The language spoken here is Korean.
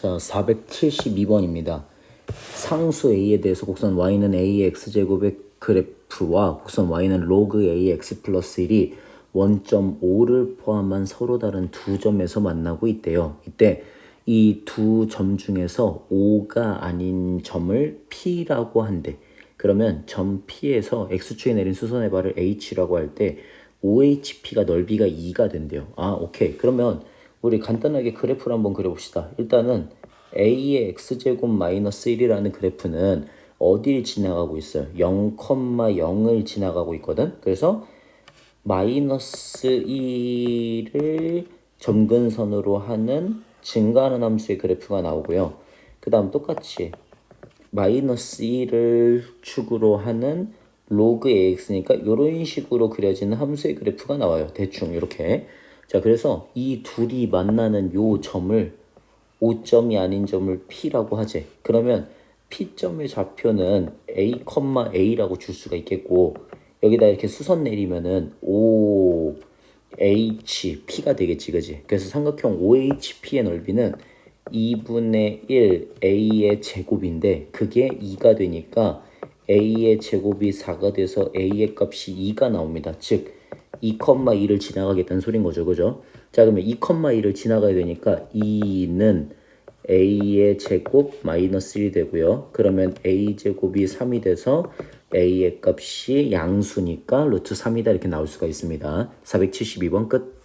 자, 472번입니다. 상수 a에 대해서 곡선 y는 ax 제곱의 그래프와 곡선 y는 로그 ax 플러스 1이 원점 5를 포함한 서로 다른 두 점에서 만나고 있대요. 이때 이 두 점 중에서 5가 아닌 점을 P라고 한대. 그러면 점 P에서 X축에 내린 수선의 발을 H라고 할 때 OHP가 넓이가 2가 된대요. 아, 오케이. 그러면 우리 간단하게 그래프를 한번 그려봅시다. 일단은 A의 X제곱 마이너스 1이라는 그래프는 어디를 지나가고 있어요? 0,0을 지나가고 있거든. 그래서 마이너스 1을 점근선으로 하는 증가하는 함수의 그래프가 나오고요. 그 다음 똑같이 마이너스 1을 축으로 하는 로그 AX니까 이런 식으로 그려지는 함수의 그래프가 나와요. 대충 이렇게. 자, 그래서 이 둘이 만나는 요 점을 5점이 아닌 점을 P라고 하지. 그러면 P점의 좌표는 A, A라고 줄 수가 있겠고 여기다 이렇게 수선 내리면은 O H P가 되겠지, 그지? 그래서 삼각형 OHP의 넓이는 2분의 1 A의 제곱인데 그게 2가 되니까 A의 제곱이 4가 돼서 A의 값이 2가 나옵니다. 즉 2,2를 지나가겠다는 소린 거죠, 그죠? 자, 그러면 2,2를 지나가야 되니까 2는 a의 제곱 마이너스 1이 되고요. 그러면 a 제곱이 3이 돼서 a의 값이 양수니까 루트 3이다 이렇게 나올 수가 있습니다. 472번 끝.